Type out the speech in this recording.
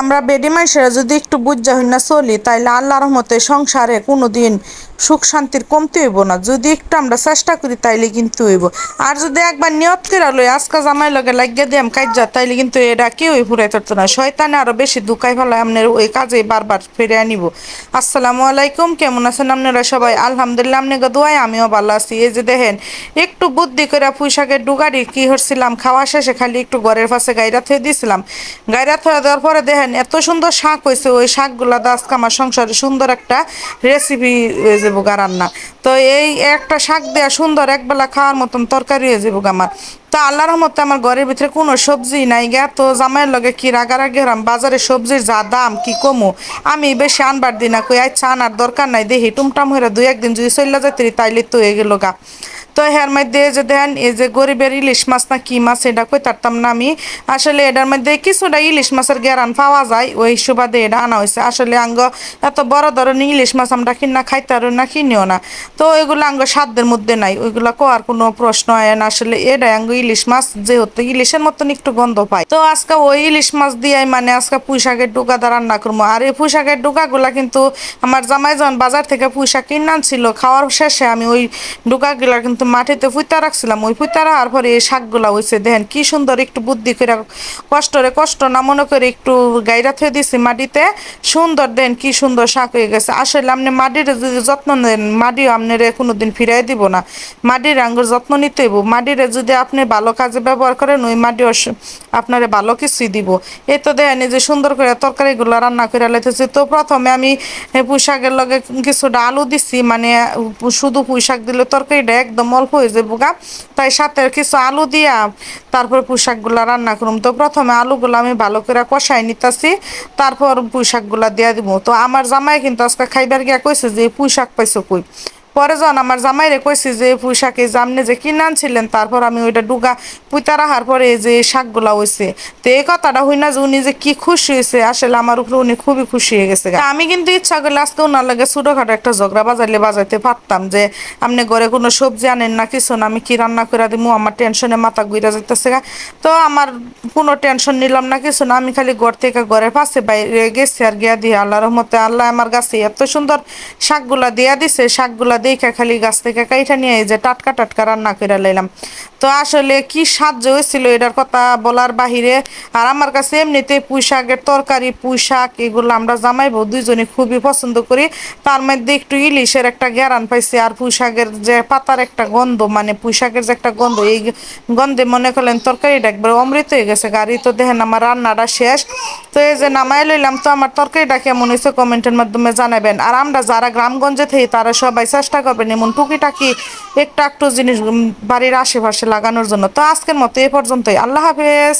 আমরা বেডি মানুষেরা যদি একটু বুঝা হই না চলি, তাইলে আল্লাহর রহমতে সংসারে কোনো দিন সুখ শান্তির কমতি হইব না। যদি একটু আমরা চেষ্টা করি, তাইলে কিন্তু হইব। আর যদি একবার নিয়ত করে লই, আজকা জামাই লগে লাগিয়ে দিয়াম কাজা তাইলে কিন্তু এটা কেউই ফুরাই থাকতো না। শয়তানে আরও বেশি দুকাই ফেলা আপনার ওই কাজে বারবার ফিরে আনিব। আসসালামু আলাইকুম, কেমন আছেন আপনারা সবাই? আলহামদুলিল্লাহ আপনি দোয়াই আমিও ভালো আছি। এই যে দেখেন, একটু বুদ্ধি করে পুঁইশাকের ডুগারি কী হচ্ছিলাম খাওয়া শেষে খালি একটু ঘরের পাশে গাইরা থয়ে দিয়েছিলাম গাইরা থয়ে দেওয়ার পরে দেখেন এত সুন্দর শাক হয়েছে, ওই শাকগুলা দাস আমার সংসারে সুন্দর একটা রেসিপি হয়ে যাব গা রান্না তো এই একটা শাক দেওয়া সুন্দর একবেলা খাওয়ার মতন তরকারি হয়ে যাব আমার। তা আল্লাহর রহমতে আমার ঘরের ভিতরে কোনো সবজি নাই গা। তো জামাইয়ের লগে কি রাগারাগি হরাম বাজারে সবজির যা দাম, কি কমো? আমি বেশি আনবার দিনা কই আচ্ছা আনার দরকার নাই, দেখি টুমটাম হয়ে দুই একদিন যদি চল্লা যেতে তাইলে তো হয়ে গেল গা। তো এর মধ্যে যে দেন এই যে গরিবের ইলিশ মাছ না কি মাছ, এটা কই তারতাম না আমি। আসলে এটার মধ্যে কিছুটা ইলিশ মাছের গেরান পাওয়া যায়, ওই সুবাদে এটা আনা হয়েছে। আসলে আঙ্গ এত বড় ধরনের ইলিশ মাছ আমরা কিনা খাইতে পারো না, কিনিও না। তো ওইগুলো আঙ্গ সাধ্যের মধ্যে নাই, ওইগুলো কোয়ার কোনো প্রশ্ন হয় না। আসলে এটা আঙ্গ ইলিশ মাছ, যেহেতু ইলিশের মতন একটু গন্ধ পায়। তো আজকে ওই ইলিশ মাছ দিয়ে মানে আজকে পুঁইশাকের ডুকা দা রান্না করব আর এই পুঁইশাকের ডুকাগুলা কিন্তু আমার জামাই যখন বাজার থেকে পুঁইশাক কিনে আনছিল, খাওয়ার শেষে আমি ওই ডুকাগুলা কিন্তু মাটিতে ফুইতা রাখছিলাম, ওই ফুইতা রাখার পরে এই শাকগুলা হয়েছে দেখেন কি সুন্দর একটু বুদ্ধি করে কষ্টরে কষ্ট না মনে করে একটু গাইরা থয়ে দিছি মাটিতে, সুন্দর দেন কি সুন্দর শাক হয়ে গেছে। আসলে আপনি মাটির যদি যত্ন নেন মাটিও আপনার কোনোদিন ফিরাই দিব না। মাটির আঙ্গুর যত্ন নিতে হইব। মাটিরে যদি আপনি ভালো কাজে ব্যবহার করেন, ওই মাটিও আপনারে ভালো কিছুই দিব। এই তো দেখেন যে সুন্দর করে তরকারিগুলো রান্না করে লাইতেছি। তো প্রথমে আমি পুঁই শাকের লগে কিছুটা আলু দিছি মানে শুধু পুঁই শাক দিলে তরকারিটা একদম অল্প হয়ে যাব গা। তাই সাথে কিছু আলু দিয়া তারপর পুঁশাকগুলো রান্না করুম। তো প্রথমে আলুগুলো আমি ভালো করে কষাই নিতেছি, তারপর পুঁশাকগুলো দিয়া দিব তো আমার জামাই কিন্তু আজকে খাইবার গিয়া কইছে যে পুঁই শাক পাইছো কই? পরে যখন আমার জামাইরে কইছি যে পুঁই শাকে জামনে যে কিনে আনছিলেন, তারপর আমি ওইটা ডুগা পুঁতা রাখার পরে যে শাকগুলা হয়েছে তো এই কথাটা হই না যে উনি যে কি খুশি হয়েছে আসলে আমার উপরে উনি খুবই খুশি হয়ে গেছে আমি কিন্তু ইচ্ছা করলে আজকে ওনার লাগে ছোটোখাটো একটা ঝগড়া বাজাইলে বাজাইতে পারতাম যে, আপনি ঘরে কোনো সবজি আনেন না, কিছু না, আমি কি রান্না করে দিমু? আমার টেনশনে মাথা ঘুরা যাইতেছে তো আমার কোনো টেনশন নিলাম না, কিছু না, আমি খালি ঘর থেকে ঘরের পাশে বাইরে গেছি আর গিয়া দিয়ে আল্লাহ রহমতে আল্লাহ আমার গাছে এত সুন্দর শাকগুলা দিয়া দিছে, শাকগুলা দেখে খালি গাছ থেকে কাইটা নিয়ে যে টাটকা টাটকা রান্না করে লাইলাম। তো আসলে কি সাহায্য হয়েছিল এটার কথা বলার বাহিরে? আর আমার কাছে এমনিতে পুঁই শাকের তরকারি পুঁই শাক এগুলো আমরা জামাইবো দুইজনে খুবই পছন্দ করি। তার মধ্যে একটু ইলিশের একটা গ্যারান পাইছি আর পুঁই শাকের যে পাতার একটা গন্ধ মানে পুঁই শাকের যে একটা গন্ধ, এই গন্ধে মনে করলেন তরকারিটা একবার অমৃত হয়ে গেছে। গাড়ি তো দেখেন আমার রান্নাটা শেষ। তো এই যে নামাই লইলাম, তো আমার তরকারিটা কেমন হয়েছে কমেন্টের মাধ্যমে জানাবেন। আর আমরা যারা গ্রামগঞ্জে থেকে, তারা সবাই চেষ্টা করবেন এমন টুকিটাকি একটু একটু জিনিস বাড়ির আশেপাশে লাগানোর জন্য। তো আজকের মতো এ পর্যন্তই। আল্লাহ হাফেজ।